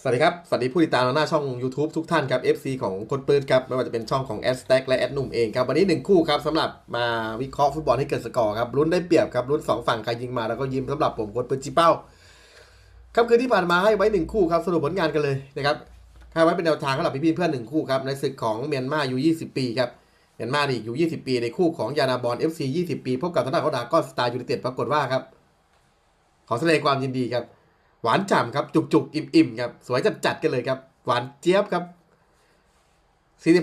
สวัสดีครับ สวัสดีผู้ติดตามหน้าช่อง YouTube ทุกท่านครับ FC ของคนปืนครับ ไม่ว่าจะเป็นช่องของแอดสแต็กและแอดหนุ่มเองครับ วันนี้หนึ่งคู่ครับสำหรับมาวิเคราะห์ฟุตบอลให้เกิดสกอร์ครับลุ้นได้เปรียบครับลุ้นสองฝั่งใครยิงมาแล้วก็ยิ้มสำหรับผมคนปืนจีเป้าครับคืนที่ผ่านมาให้ไว้หนึ่งคู่ครับสรุปผลงานกันเลยนะครับให้ไว้เป็นแนวทางสำหรับพี่ๆเพื่อนหนึ่งคู่ครับในศึกของเมียนมาอยู่20 ปีครับเมียนมาดีอยู่20 ปี ในคู่ของยานาบอล FC 20 ปีพบกับทางด้านของดากอนสตาร์ยูไนเต็ดปรากฏว่าครับขอแสดงความยินดีครับ หวานฉ่ำครับ จุกจุกๆอิ่มอิ่มๆครับ สวยจัดจัดๆกันเลยครับ หวานเจี๊ยบครับ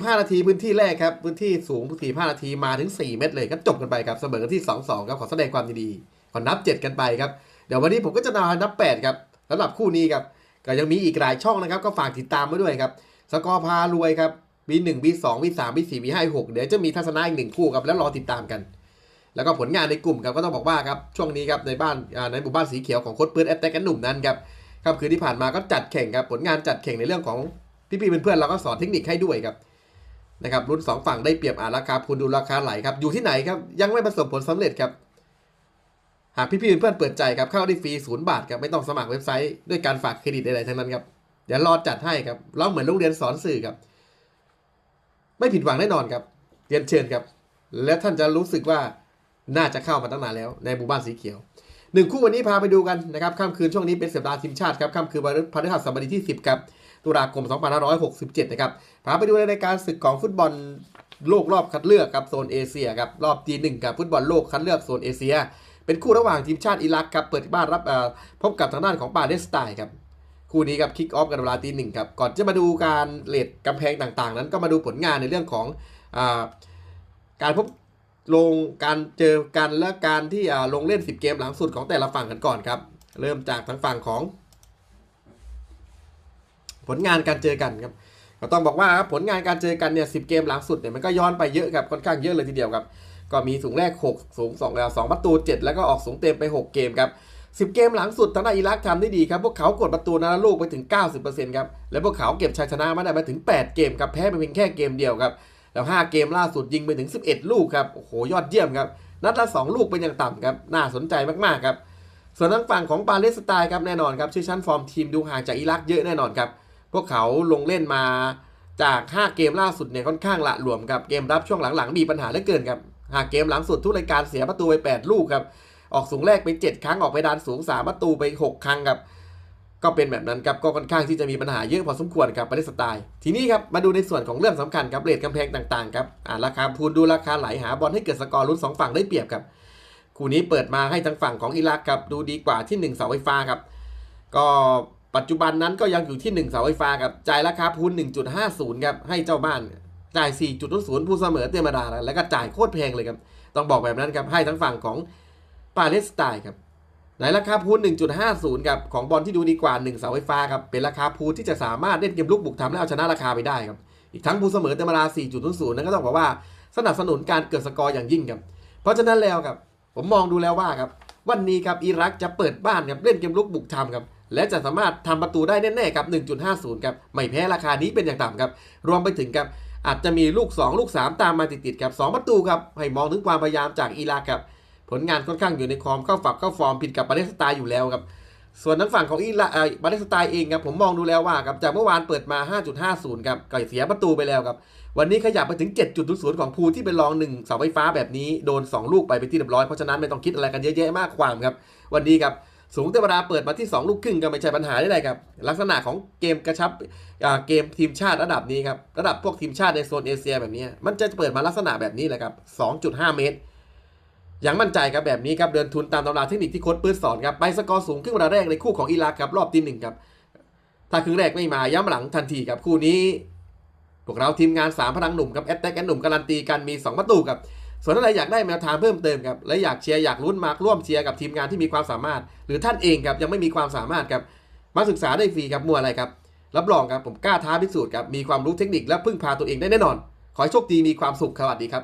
45 นาทีพื้นที่แรกครับ พื้นที่สูง45 นาทีมาถึง 4 เม็ดเลยก็จบกันไปครับ เสมอกันที่ 2-2 ครับ ขอแสดงความดีขอนับ 7 กันไปครับ เดี๋ยววันนี้ผมก็จะนานับ 8 ครับสำหรับคู่นี้ครับ ก็ยังมีอีกหลายช่องนะครับ ก็ฝากติดตามไว้ด้วยครับ สกอร์พารวยครับ B1 B2 B3 B4 B5 B6 เดี๋ยวจะมีทัศนะอีกหนึ่งคู่ครับ แล้วรอติดตามกัน แล้วก็ผลงานในกลุ่มครับก็ต้องบอกว่าครับช่วงนี้ครับในบ้านในหมู่บ้านสีเขียวของโค้ชปืนแอตแทกันหนุ่มนั้นครับค่ำคืนที่ผ่านมาก็จัดแข่งครับผลงานจัดแข่งในเรื่องของพี่ๆเพื่อนๆเราก็สอนเทคนิคให้ด้วยครับนะครับรุ่นสองฝั่งได้เปรียบอ่านราคาพูนดูราคาไหลครับอยู่ที่ไหนครับยังไม่ประสบผลสำเร็จครับหากพี่ๆเพื่อนๆเปิดใจครับเข้าได้ฟรีศูนย์บาทครับไม่ต้องสมัครเว็บไซต์ด้วยการฝากเครดิตใดๆทั้งนั้นครับเดี๋ยวรอจัดให้ครับเราเหมือนโรงเรียนสอนสื่อครับ ไม่ผิดหวังแน่นอนครับเรียนเชิญครับ และท่านจะรู้สึกว่า น่าจะเข้ามาตั้งนานแล้วในหมู่บ้านสีเขียวหนึ่งคู่วันนี้พาไปดูกันนะครับค่ำคืนช่วงนี้เป็นสัปดาห์ทีมชาติครับค่ำคืนวันพฤหัสบดีที่ 10ครับตุลาคม 2567 นะครับพาไปดูในรายการศึกของฟุตบอลโลกรอบคัดเลือกครับโซนเอเชียครับรอบทีหนึ่งกับฟุตบอลโลกคัดเลือกโซนเอเชีย เป็นคู่ระหว่างทีมชาติอิรักครับเปิดบ้านรับพบกับทางด้านของปาเลสไตน์ครับคู่นี้ครับคิกออฟกันเวลาตีหนึ่งครับก่อนจะมาดูการเลดกำแพงต่างๆ นั้นก็มาดูผลงานในเรื่องของอการพบ ลงการเจอกันและการที่ลงเล่น 10 เกมหลังสุดของแต่ละฝั่งกันก่อนครับ เริ่มจากทางฝั่งของ ผลงานการเจอกันครับก็ต้องบอกว่าผลงานการเจอกันเนี่ยสิเกมหลังสุดเนี่ยมันก็ย้อนไปเยอะครับค่อนข้างเยอะเลยทีเดียวครับ ก็มีสูงแรก 6 สูง2แล้ว2ประตู 7 แล้วก็ออกสูงเต็มไป 6 เกมครับ10 เกมหลังสุดทางด้านอิรักทำได้ดีครับ พวกเขากดประตูนาลูกไปถึง 90%ครับ และพวกเขาเก็บชัยชนะมาได้มาถึง 8 เกมครับ แพ้ไปเพียงแค่เกมเดียวครับ แล้ว 5 เกมล่าสุดยิงไปถึง 11 ลูกครับโอ้โหยอดเยี่ยมครับนัดละ 2 ลูกเป็นอย่างต่ำครับน่าสนใจมากๆครับส่วนทางฝั่งของปาเลสไตน์ครับแน่นอนครับชื่อชั้นฟอร์มทีมดูห่างจากอิรักเยอะแน่นอนครับพวกเขาลงเล่นมาจาก 5 เกมล่าสุดเนี่ยค่อนข้างละหลวมครับเกมรับช่วงหลังๆ มีปัญหาเหลือเกินครับหากเกมหลังสุดทุกรายการเสียประตูไป 8 ลูกครับออกสูงแรกไป 7 ครั้งออกไปดานสูง 3 ประตูไป 6 ครั้งครับ ก็เป็นแบบนั้นครับก็ค่อนข้างที่จะมีปัญหาเยอะพอสมควรครับปาเลสไตน์ทีนี้ครับมาดูในส่วนของเรื่องสำคัญครับเรทกำแพงต่างๆครับอ่าราคาพูนดูราคาไหลหาบอลให้เกิดสกอร์ลุ้นสองฝั่งได้เปรียบครับคู่นี้เปิดมาให้ทางฝั่งของอิรักครับดูดีกว่าที่1เสาไฟฟ้าครับก็ปัจจุบันนั้นก็ยังอยู่ที่ 1 เสาไฟฟ้าครับจ่ายราคาพูน1.50ครับให้เจ้าบ้านจ่าย 4.00ผู้เสมอเตมธรรมดาแล้วก็จ่ายโคตรแพงเลยครับต้องบอกแบบนั้นครับให้ทั้งฝั่งของปาเลสไตน์ครับ ในราคาพูน1.50ครับของบอลที่ดูดีกว่า 1 เสาไฟฟ้าครับเป็นราคาพูนที่จะสามารถเล่นเกมลุกบุกทำและเอาชนะราคาไปได้ครับอีกทั้งผู้เสมอเต็มธรา4.00นั้นก็ต้องบอกว่าสนับสนุนการเกิดสกอร์อย่างยิ่งครับเพราะฉะนั้นแล้วครับผมมองดูแล้วว่าครับวันนี้ครับอิรักจะเปิดบ้านครับเล่นเกมลุกบุกทำครับและจะสามารถทำประตูได้แน่ๆครับ1.50ครับไม่แพ้ราคานี้เป็นอย่างต่ำครับรวมไปถึงครับอาจจะมีลูก 2 ลูก 3 ตามมาติดๆครับ2ประตูครับให้มองถึงความพยายามจากอิรักครับ ผลงานค่อนข้างอยู่ในคอมเข้าฝักเข้าฟอร์มผิดกับปาเลสไตน์อยู่แล้วครับส่วนทางฝั่งของอิรักเอ่อปาเลสไตน์เองครับผมมองดูแล้วว่าครับจากเมื่อวานเปิดมา 5.50 ครับก็เสียประตูไปแล้วครับวันนี้ขยับไปถึง 7.00 ของภูที่เป็นรองหนึ่งเสาไฟฟ้าแบบนี้โดน 2 ลูกไปเป็นที่เรียบร้อยเพราะฉะนั้นไม่ต้องคิดอะไรกันเยอะแยะมากความครับวันนี้ครับสูงเวดาเปิดมาที่ 2 ลูกครึ่งก็ไม่ใช่ปัญหาได้เลยครับ ลักษณะของเกมกระชับเกมทีมชาติระดับนี้ครับ ระดับพวกทีมชาติในโซนเอเชียแบบนี้ มันจะเปิดมาลักษณะแบบนี้แหละครับ 2.5 เมตร อย่างมั่นใจครับแบบนี้ครับเดินทุนตามตำราเทคนิคที่โค้ชปื้นสอนครับไปสกอร์สูงครึ่งเวลาแรกในคู่ของอิรักครับรอบที่หนึ่งครับถ้าครึ่งแรกไม่มาย้ำหลังทันทีครับคู่นี้พวกเราทีมงาน3พลังหนุ่มครับแอตแทกแอนหนุ่มการันตีกันมี 2 ประตูครับส่วนถ้าใครอยากได้แนวทางเพิ่มเติมครับและอยากเชียร์อยากลุ้นมาร่วมเชียร์กับทีมงานที่มีความสามารถ หรือท่านเองครับยังไม่มีความสามารถครับมาศึกษาได้ฟรีครับมัวอะไรครับรับรองครับผมกล้าท้าพิสูจน์ครับมีความรู้เทคนิคและพึ่งพาตัวเองได้แน่นอน ขอให้โชคดีมีความสุขสวัสดีครับ